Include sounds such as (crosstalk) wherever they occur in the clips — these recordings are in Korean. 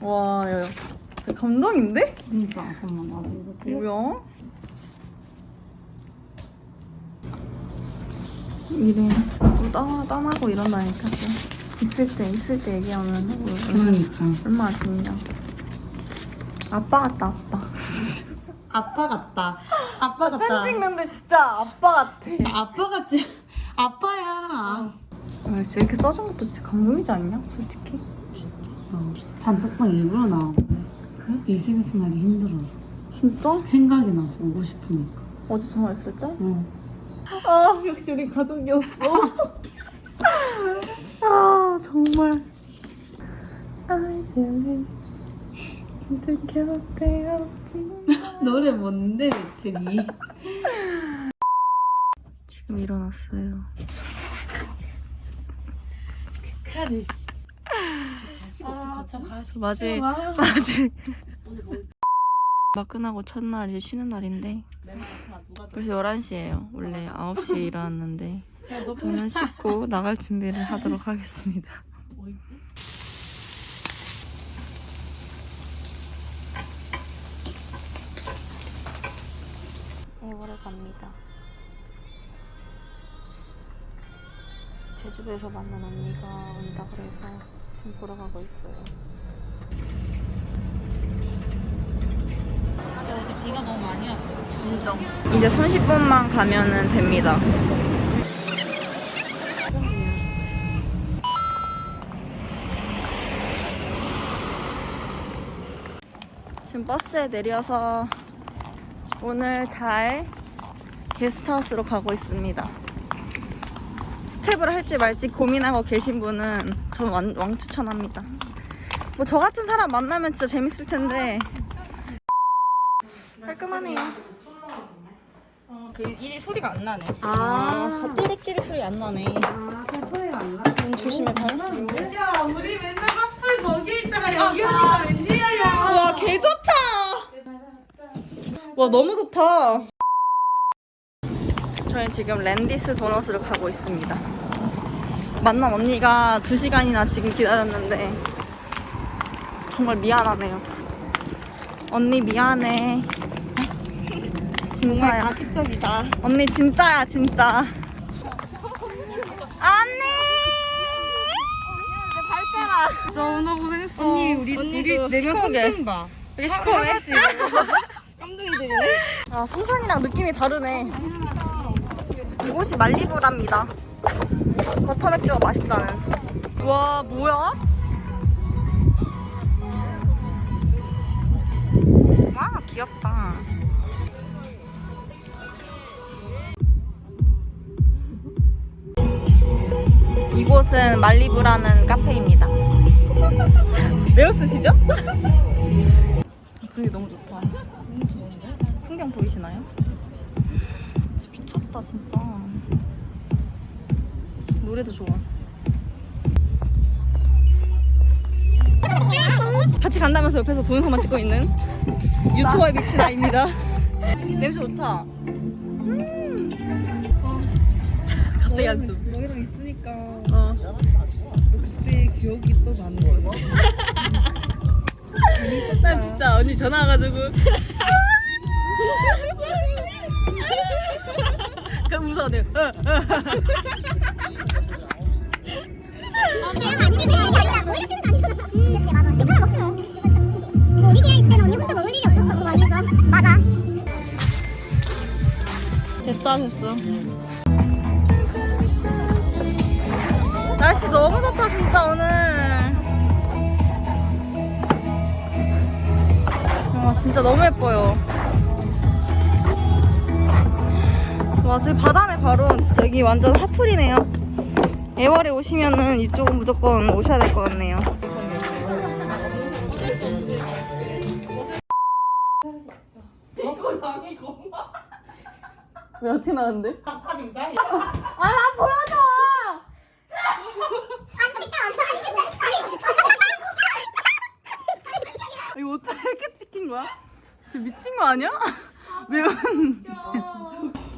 와, 야, 야. 진짜 감동인데? 진짜 잠깐만 나도 이거 찍어. 뭐야? 또 떠, 떠나고 이런다니까 또. 있을 때 있을 때 얘기하면 하고 그러니까 얼마나 좋냐 아빠 같다 아빠 (laughs) 아빠 같다. 아빠 같다. 팬 찍는데 진짜 아빠 같아 진짜 아빠 같지. (laughs) 아빠야. 아, 진짜 이렇게 써준 것도 진짜 감동이지 않냐 솔직히 어, 단톡방 일부러 나왔는데 그래? 일생생활이 힘들어서 진짜? 생각이 나서 오고 싶으니까. 어제 전화했을 때? 응. 아 역시 우리 가족이었어 (laughs) 아 정말 아이들은 힘들게 없지 노래 뭔데 대체 니? 지금 일어났어요 카드 씨. 아, 저 가시. 맞지? 맞지? 마끝나고 첫날 이제 쉬는 날인데 벌써 11시예요. 원래 9시에 (laughs) 일어났는데 저는 씻고 나갈 준비를 하도록 하겠습니다. 애월에 갑니다. 제주도에서 만난 언니가 온다 그래서 지금 보러 가고 있어요 어제 비가 너무 많이 왔어. 인정. 이제 30분만 가면은 됩니다. 지금 버스에 내려서 오늘 잘 게스트하우스로 가고 있습니다. 스텝을 할지 말지 고민하고 계신 분은 전 왕, 왕 추천합니다. 뭐 저 같은 사람 만나면 진짜 재밌을 텐데 깔끔하네요. 어, 그 일이 소리가 안 나네. 아, 띠릭띠릭 소리 안 나네. 아, 소리가 안 나. 눈 조심해, 발. 야, 우리 맨날 하플 거기 있다가 여기 오니까 웬일이야. 와, 개 좋다! 와, 너무 좋다. 저희 지금 랜디스 도넛으로 가고 있습니다. 만난 언니가 2시간이나 지금 기다렸는데, 정말 미안하네요. 언니 미안해. 진짜야. 가식적이다. 언니 진짜야 진짜 언니 진짜 오늘 고생했어. 언니, 우리, 언니 우리 내가 시커게. 손등 봐. 되게 시커매 깜둥이들이네. 아 성산이랑 느낌이 다르네 이곳이 말리부랍니다. 버터 맥주가 맛있다는. 와 뭐야? 와 귀엽다. 이곳은 말리부라는 카페입니다. (laughs) 왜 웃으시죠? (laughs) 분위기 너무 좋다 미쳤다 진짜 노래도 좋아 같이 간다면서 옆에서 동영상만 찍고 있는 유튜버에 미친 아입니다 냄새 좋다 음. 갑자기 한숨 너희랑 있으니까 어. 그때 기억이 또 나는 거야. 난 진짜 언니 전화 와가지고 (laughs) 그럼 웃어 어. 됐다 됐어. 날씨 너무 좋다 진짜 오늘. 와 진짜 너무 예뻐요 와 저기 바다네 바로 진짜 여기 완전 핫플이네요 애월에 오시면은 이쪽은 무조건 오셔야 될 것 같네요 왜 어떻게 나왔는데? 아, 나 보여줘! 이거 어떻게 이렇게 찍힌 거야? 저 미친 거 아니야? (laughs) 매운.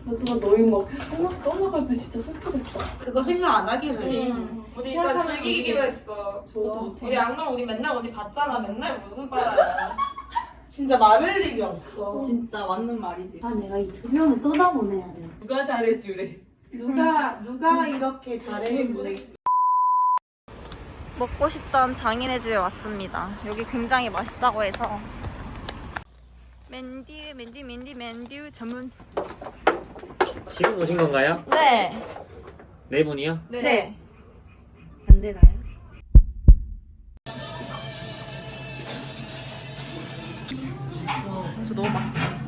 하지만 너희 막 헬머스 떠나갈 때 진짜 슬프겠다. 그거 생각 안 하겠지. 우리 일단 즐기기로 했어. 좋아. 우리 안 그러면 우리 맨날 어디 봤잖아. 맨날 무슨 바야. (laughs) 진짜 말할 일이 없어. 진짜 맞는 말이지. 아 내가 이 두 명을 떠나보내야 돼. 누가 잘해주래. 누가 누가 이렇게 잘해 보내겠어. 먹고 싶던 장인의 집에 왔습니다. 여기 굉장히 맛있다고 해서. 맨디, 맨디, 맨디, 맨디 전문. 지금 오신 건가요? 네. 네 분이요? 네. 안 되나요? 진짜 너무 맛있다.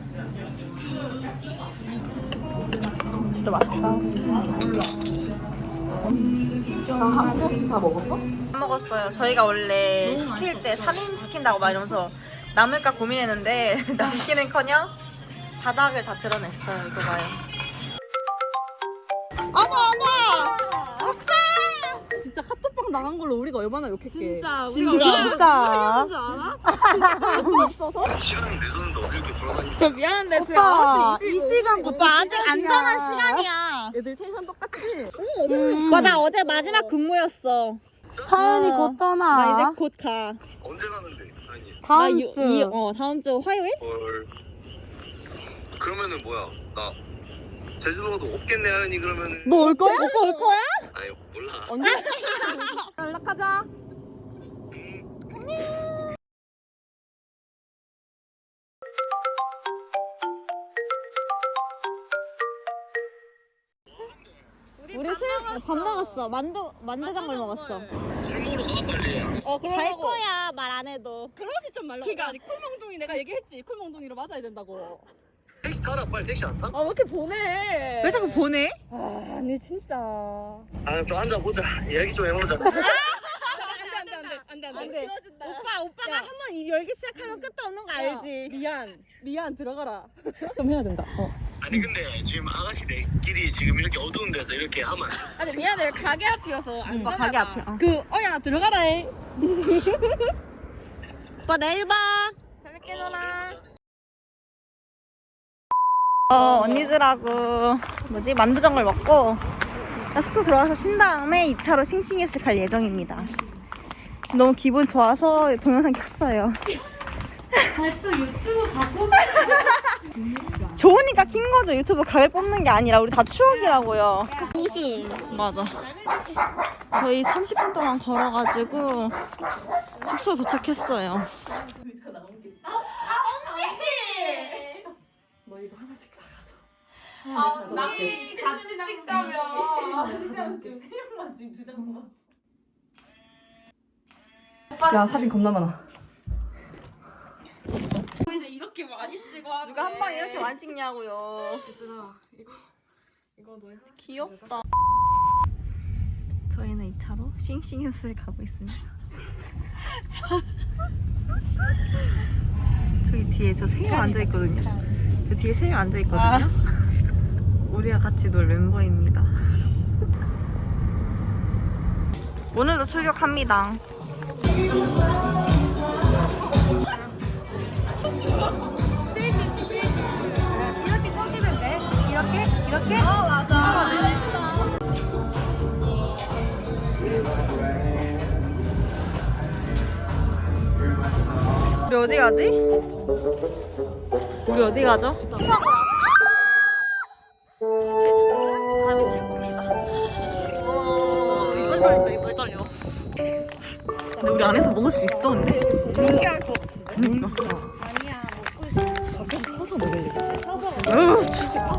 진짜 맛있다. 한 번씩 다 먹었어? 안 먹었어요. 저희가 원래 시킬 때 3인 시킨다고 막 이러면서 남을까 고민했는데 (laughs) 남기는커녕 바닥을 다 드러냈어요. 이거 봐요. 어머 어머! 진짜 카톡방 나간 걸로 우리가 얼마나 욕했게. 진짜 우리 진짜 진짜. 줄 알아? 시간이 늦었는데 어디 이렇게 돌아다니는 저 미안한데 지금 오빠, 9시 이 시간 오빠 아주 안전한 시간이야. 애들 텐션 똑같지? 오빠 나 어제 마지막 근무였어. 하연이 어, 곧 떠나. 나 이제 곧 가. 언제 가는데? 아니 다음 나 유- 주. 이, 어 다음 주 화요일? 헐 그러면은 뭐야 나 제주도도 없겠네 하연이 그러면은 너올 거야? 오빠 올 거야? 아니 몰라 언제? (laughs) 연락하자. 우리 술밥 먹었어. 만두 만두장을 먹었어. 술 먹으러 가 빨리 어갈 거야 말 안 해도. 그러지 좀 말라고. 그러니까. 아니 쿨몽둥이 내가 얘기했지. 쿨몽둥이로 맞아야 된다고. 택시 타라 빨리 택시 안 타? 아 왜 이렇게 보내? 왜 자꾸 보내? 아 아니 진짜. 아 좀 앉아보자 이야기 좀 해보자 안돼 안돼 안돼 안돼 안. 싫어진다. 오빠 오빠가 야. 한번 입 열기 시작하면 끝도 없는 거 알지? 미안 미안 들어가라. (laughs) 좀 해야 된다. 어. 아니 근데 지금 아가씨들끼리 지금 이렇게 어두운 데서 이렇게 하면 아니 미안해 가게 앞이어서 안 오빠 가게 앞에. 어. 그 어야 들어가라. 해. 오빠 내일 봐. 재밌게 놀아. 어 언니들하고 뭐지 만두정을 먹고 나 숙소 들어와서 쉰 다음에 2차로 싱싱해스 갈 예정입니다. 지금 너무 기분 좋아서 동영상 켰어요. 아또 유튜브 자꾸 좋으니까 킨 거죠. 유튜브 가게 뽑는 게 아니라 우리 다 추억이라고요. 맞아. 저희 30분 동안 걸어가지고 숙소 도착했어요. 아, 언니 같이 찍자면 지금 세 명만 지금 두장 남았어. 야 사진 겁나 많아. 이렇게 많이 찍어. 누가 한 방 이렇게 많이 찍냐고요. 얘들아 이거 이거 너희 귀엽다. 저희는 2차로 싱싱해수를 가고 있습니다. 저... (laughs) 저기 뒤에 저 세 명 앉아 있거든요. 그 뒤에 세 명 앉아 있거든요. 우리와 같이 놀 멤버입니다. 오늘도 출격합니다. 이렇게 이렇게. 어 맞아. 우리 어디 가지? 우리 어디 가죠? 안에서 먹을 수 있어, 근데? 신기할 것 같아. 그니까. 아니야 먹고 있어. 서서 먹을래. 으, 진짜.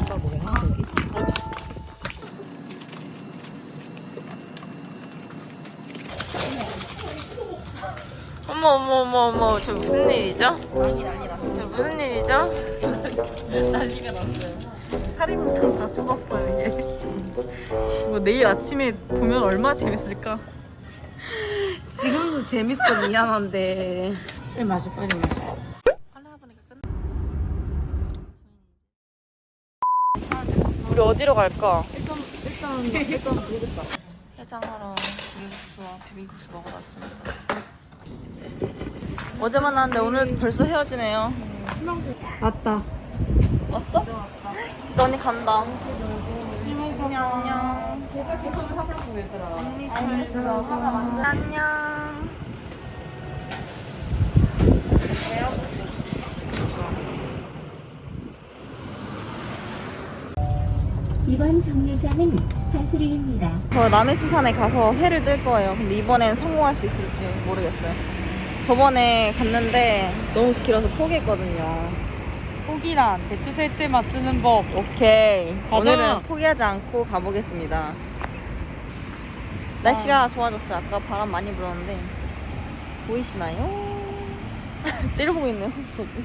어머 어머 어머 어머 저 무슨 일이죠? 난리 난리 났어. 저 무슨 일이죠? 난리가 났어요. 할인문장 다 쏟았어요, 이게. 이거 내일 아침에 보면 얼마나 재밌을까? 지금도 재밌어 미안한데. 빨리 마셔 빨리 마셔. 우리 어디로 갈까? 일단 일단 일단 모르겠다. 해장하러 비빔국수와 비빔국수 먹으러 왔습니다. 어제 만났는데 오늘 벌써 헤어지네요. 맞다. 왔어? 언니 간다. 심해서 안녕. 계속 계속 하자고 얘들아. 언니 잘 들어가. 안녕. 이번 정류장은 한수리입니다. 저 남해수산에 가서 회를 뜰 거예요. 근데 이번엔 성공할 수 있을지 모르겠어요. 저번에 갔는데 너무 길어서 포기했거든요. 포기란 대추 셀 때만 쓰는 법. 오케이. 가자. 오늘은 포기하지 않고 가보겠습니다. 날씨가 좋아졌어요. 아까 바람 많이 불었는데 보이시나요? (laughs) 째려보고 있네요.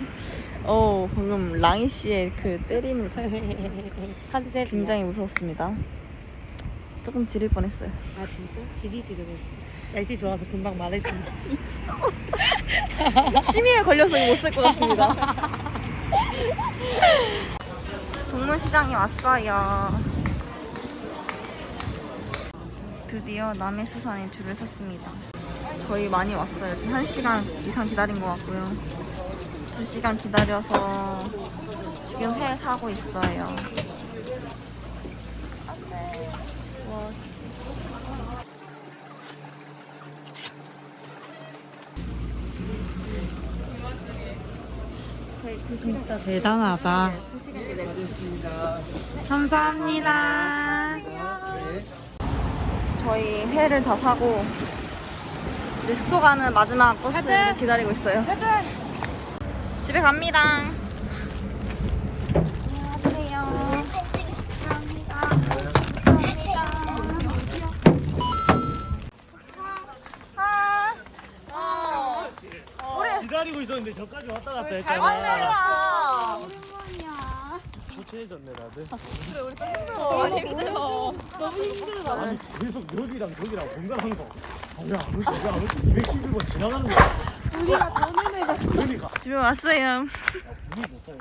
(laughs) 어 방금 랑이 씨의 그 째림을 봤어요. (laughs) 컨셉. 굉장히 무서웠습니다. 조금 지릴 뻔했어요. 아 진짜? 지리 지르겠어. 날씨 좋아서 금방 말해준다. 심의에 걸려서 못 쓸 것 같습니다. (laughs) 동물시장에 왔어요. 드디어 남해수산에 줄을 섰습니다. 저희 많이 왔어요. 지금 1시간 이상 기다린 것 같고요. 2시간 기다려서 지금 회 사고 있어요. 진짜 대단하다. 감사합니다. 저희 회를 다 사고 이제 숙소 가는 마지막 버스를 기다리고 있어요. 집에 갑니다. 안녕하세요. 감사합니다. 아, 기다리고 있었는데 저까지 왔다 갔다 아니 했잖아. 말이야. 초췌해졌네 다들. 그래 우리 좀 힘들어. 많이 힘들어. 너무 힘들어. 아니 계속 여기랑 저기랑 공간한 거. 아 왜 아무리 왜아무리 211번 지나가는 거야. 우리가 보는 애가 그러니까 집에 왔어요. 분이 좋다.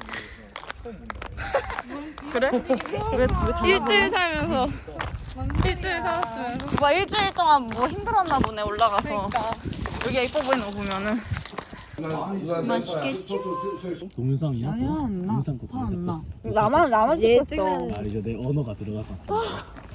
처음 본다. 그래? 왜, 왜 다? 일주일 살면서 일주일 살았으면서. 오빠 일주일 동안 뭐 힘들었나 보네 올라가서. 그러니까. 여기 이뻐 보이는 거 보면은. 맛있겠지? 동영상이야? 아니야 안 나. 동영상 거 동영상 거. 나만 나만 얘 찍었어. 찍는 아니죠 내 언어가 들어가서. (gasps)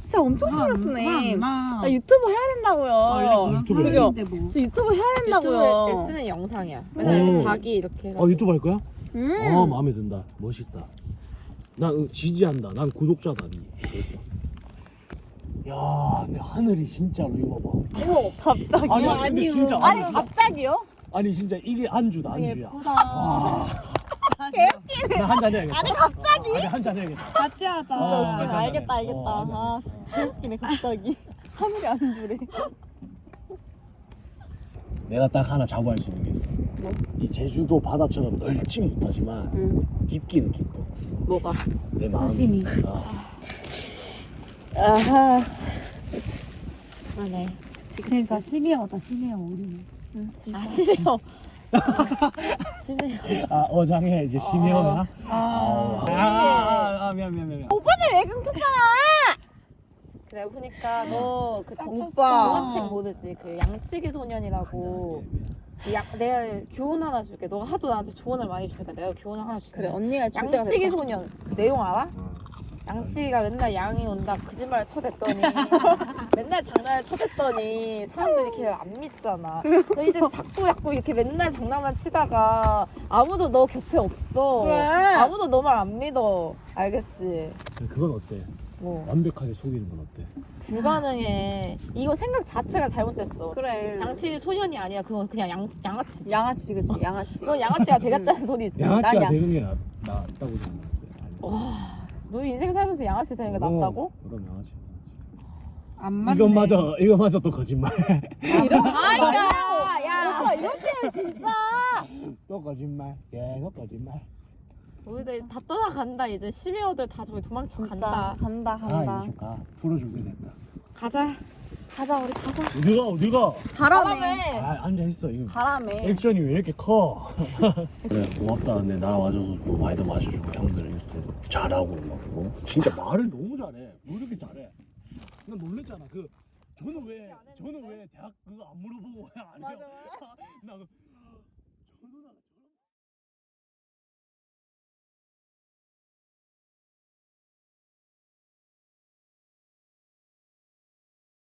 진짜 엄청 신경 쓰네. 나 유튜브 해야 된다고요. 유튜브 저기요. 해? 저 유튜브 해야 된다고요. 쓰는 영상이야. 맨날 오. 자기 이렇게. 어 유튜브 할 거야? 음. 어 마음에 든다. 멋있다. 난 응, 지지한다. 난 구독자다 니. 야, 근데 하늘이 진짜로 이거 봐봐. 갑자기. 아니, 아니 근데 진짜 아니 아니, 갑자기요? 아니 진짜 이게 안주다 안주야. 예쁘다. 나한잔 해야겠다. 아니 갑자기? 아니 한잔 해야겠다. 같이 하자. 진짜 어, 웃기네. 맞아, 알겠다 맞아. 알겠다. 어, 맞아. 아 진짜 웃기네 갑자기. (laughs) 하늘이 안 주래. 내가 딱 하나 자부할 수 있는 게 있어. 이 제주도 바다처럼 넓지 못하지만 깊기는 깊어. 뭐가? 내 마음이. 아. 아하. 그러네. 그러니까 심해요다 심해요 우리는 아 심해요. (laughs) 심해요. 아 어장에 이제 심해오나? 아, 아, 아, 아, 미안 미안 미안. 오빠들 왜 끊겼잖아. 그래 보니까 너그 오빠. 동화책 모르지? 그 양치기 소년이라고. 그 양, 내가 교훈 하나 줄게. 너가 하도 나한테 조언을 많이 주니까 내가 교훈을 하나 줄게. 그래 언니가 양치기. 소년 그 내용 알아? 양치기가 맨날 양이 온다 거짓말을 쳐댔더니 (laughs) 맨날 장난을 쳐댔더니 사람들이 걔를 안 믿잖아. 너 이제 (laughs) 자꾸 자꾸 이렇게 맨날 장난만 치다가 아무도 너 곁에 없어. 왜? 아무도 너 말 안 믿어. 알겠지? 그건 어때? 뭐 완벽하게 속이는 건 어때? 불가능해. 이거 생각 자체가 잘못됐어. 그래. 양치 소년이 아니야. 그건 그냥 양 양아치지. 양아치 그치 양아치. 그건 양아치가 되겠다는 소리 있지. 양아치가 난 되는 게 낫, 낫다고 생각해. 너 인생 살면서 양아치 되는 게 낫다고? 그럼 양아치. 안 맞네 이것마저 이것마저 또 거짓말. 아이까 야. 오빠 이럴 때는 진짜. 또 거짓말. 계속 거짓말. 우리들 다 떠나간다 이제 심해어들 다 저기 도망치고 진짜 간다 간다 아 간다. 이제 좀 가. 풀어주게 된다. 가자 가자 우리 가자. 어디가 어디가? 바람에. 아 앉아 있어. 이거 바람에. 액션이 왜 이렇게 커? (laughs) 그래 고맙다. 근데 나 와줘서 또 많이 더 마셔주고 형들 있을 때도 잘하고 막 뭐. 진짜 말을 너무 잘해. 뭐 이렇게 잘해? 나 놀랬잖아. 그 저는 왜 저는 왜 대학 그거 안 물어보고 왜안 해요? 맞아, 맞아. (laughs) 나 그-